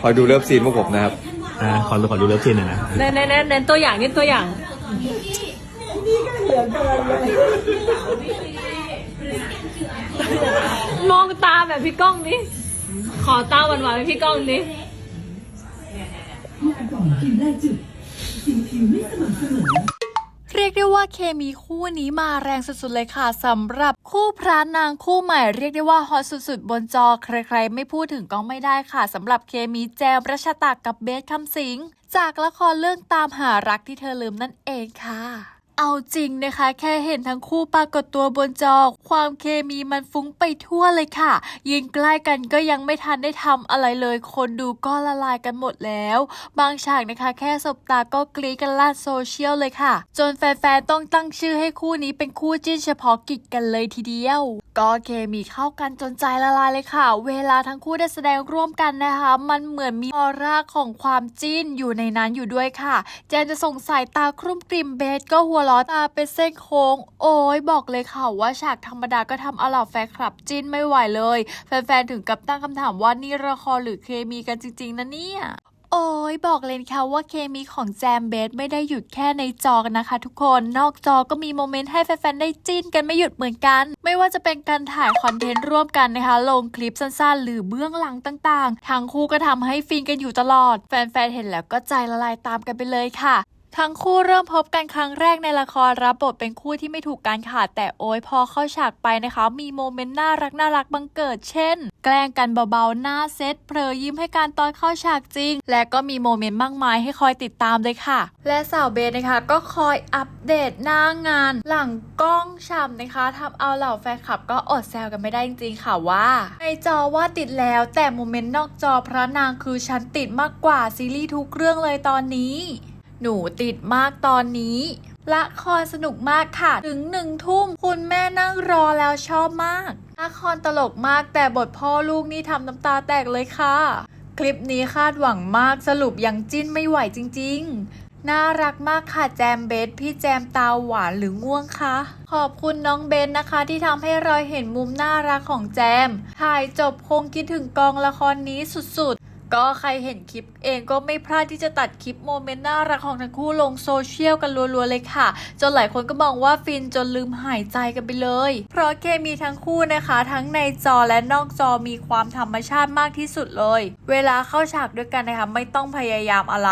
คอยดูเลิฟซีนพวกผมนะครับอ่าขอดูขอดูเลิฟซีนหน่อยนะเน้นเน้นเน้นเน้นตัวอย่างนิดตัวอย่าง มองตาแบบพี่ก้องนี่ขอตาหวานๆแบบพี่ก้องนี่เรียกได้ว่าเคมีคู่นี้มาแรงสุดๆเลยค่ะสำหรับคู่พระนางคู่ใหม่เรียกได้ว่าฮอตสุดๆ บนจอใครๆ ไม่พูดถึงก็ไม่ได้ค่ะสำหรับเคมีแจมรัชตากับเบสคำสิง จากละครเรื่องตามหารักที่เธอลืมนั่นเองค่ะ เอาจริงนะคะ แค่เห็นทั้งคู่ปรากฏตัวบนจอ ความเคมีมันฟุ้งไปทั่วเลยค่ะยืนใกล้กันก็ยังไม่ทันได้ทำอะไรเลย คนดูก็ละลายกันหมดแล้ว บางฉากนะคะ แค่สบตาก็กรี๊ดกันลั่นโซเชียลเลยค่ะ จนแฟนๆต้องตั้งชื่อให้คู่นี้เป็นคู่จิ้นเฉพาะกิจกันเลยทีเดียว ก็เคมีเข้ากันจนใจละลายเลยค่ะ เวลาทั้งคู่ได้แสดงร่วมกันนะคะ มันเหมือนมีออร่าของความจิ้นอยู่ในนั้นอยู่ด้วยค่ะ แจนจะส่งสายตาครุ่มกริมเบสก็หัวล้อตาเป็นเส้นโค้ง โอ้ยบอกเลยค่ะว่าฉากธรรมดาก็ทำเอาเหล่าแฟนคลับจิ้นไม่ไหวเลย แฟนๆถึงกับตั้งคำถามว่านี่ละครหรือเคมีกันจริง ๆนะเนี่ยโอ้ยบอกเลยค่ะว่าเคมีของแจมเบสไม่ได้หยุดแค่ในจอกันนะคะ ทุกคนนอกจอก็มีโมเมนต์ให้แฟนๆได้จิ้นกันไม่หยุดเหมือนกัน ไม่ว่าจะเป็นการถ่ายคอนเทนต์ร่วมกันนะคะ ลงคลิปสั้นๆ หรือเบื้องหลังต่างๆ ทั้งคู่ก็ทำให้ฟินกันอยู่ตลอด แฟนๆเห็นแล้วก็ใจละลายตามกันไปเลยค่ะ ทั้งคู่เริ่มพบกันครั้งแรกในละครรับบทเป็นคู่ที่ไม่ถูกกันค่ะแต่โอ้ยพอเข้าฉากไปนะคะ มีโมเมนต์น่ารักน่ารักบังเกิดเช่น แกล้งกันเบาๆหน้าเซตเผลอยิ้มให้การตอนเข้าฉากจริง และก็มีโมเมนต์มากมายให้คอยติดตามเลยค่ะ และสาวเบสนะคะ ก็คอยอัปเดตหน้างาน หลังกล้องฉ่ำนะคะทำเอาเหล่าแฟนคลับก็อดแซวกันไม่ได้จริงๆค่ะว่า ในจอว่าติดแล้วแต่โมเมนต์นอกจอพระนางคือฉันติดมากกว่าซีรีส์ทุกเรื่องเลยตอนนี้ หนูติดมากตอนนี้ละครสนุกมากค่ะ ถึงหนึ่งทุ่มคุณแม่นั่งรอแล้วชอบมากละครตลกมากแต่บทพ่อลูกนี่ทำน้ำตาแตกเลยค่ะ คลิปนี้คาดหวังมากสรุปยังจิ้นไม่ไหวจริง ๆ น่ารักมากค่ะแจมเบสพี่แจมตาหวานหรือง่วงคะขอบคุณน้องเบนนะคะ ที่ทำให้เราเห็นมุมน่ารักของแจมถ่ายจบคงคิดถึงกองละครนี้สุด ก็ใครเห็นคลิปเองก็ไม่พลาดที่จะตัดคลิปโมเมนต์น่ารักของทั้งคู่ลงโซเชียลกันรัวๆเลยค่ะ จนหลายคนก็มองว่าฟินจนลืมหายใจกันไปเลย เพราะเคมีทั้งคู่นะคะ ทั้งในจอและนอกจอมีความธรรมชาติมากที่สุดเลย เวลาเข้าฉากด้วยกันนะคะไม่ต้องพยายามอะไร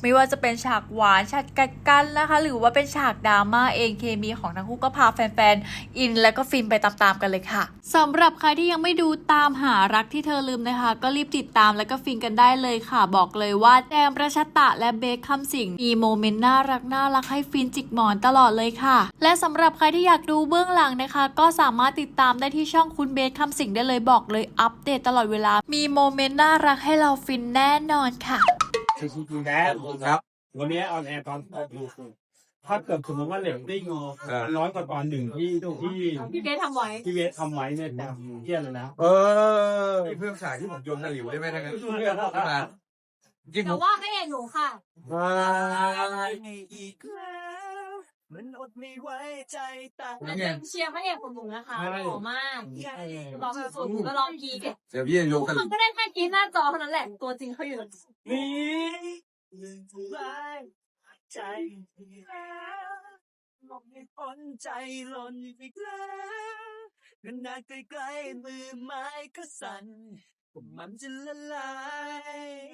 ไม่ว่าจะเป็นฉากหวานฉากกัดกันนะคะ หรือว่าเป็นฉากดราม่าเองเคมีของทั้งคู่ก็พาแฟนๆอินและก็ฟินไปตามๆกันเลยค่ะสำหรับใครที่ยังไม่ดูตามหารักที่เธอลืมนะคะ ก็รีบติดตามแล้วก็ฟินกันได้เลยค่ะ บอกเลยว่าแจมประชตะและเบคคำสิงมีโมเมนต์น่ารักน่ารักให้ฟินจิกหมอนตลอดเลยค่ะ และสำหรับใครที่อยากดูเบื้องหลังนะคะ ก็สามารถติดตามได้ที่ช่องคุณเบคคำสิงได้เลยบอกเลยอัปเดตตลอดเวลา มีโมเมนต์น่ารักให้เราฟินแน่นอนค่ะ คือจริงๆนะครับวันนี้ออนแอร์ตอนแปดโมงครึ่ง ถ้าเกิดสมมติว่าเรตติ้งน้อยกว่าตอนหนึ่งที่ที่พี่เบสทำไว้ที่เวสทำไว้เนี่ยจะเที่ยเลยนะเออเพิ่มฉากที่ผมโยนตะหลิวได้ไหมทั้งนั้นมาจริงผแต่มว่าไม่เห็นหนูค่ะมันอดไม่ไว้ใจตายแต่เชียร์พระเอกของหนูนะคะหล่อมากลองสุดๆก็ลองกรีดเดี๋ยวพี่จะโยนกันมันก็ได้แค่กรีดหน้าจอเท่านั้นแหละ ตัวจริงเขาอยู่ นี่ ลืมทำลายใจมองให้พ้นใจหล่นอีกแล้วขนาดใกล้ๆมือไม้ก็สั่นมันจะละลาย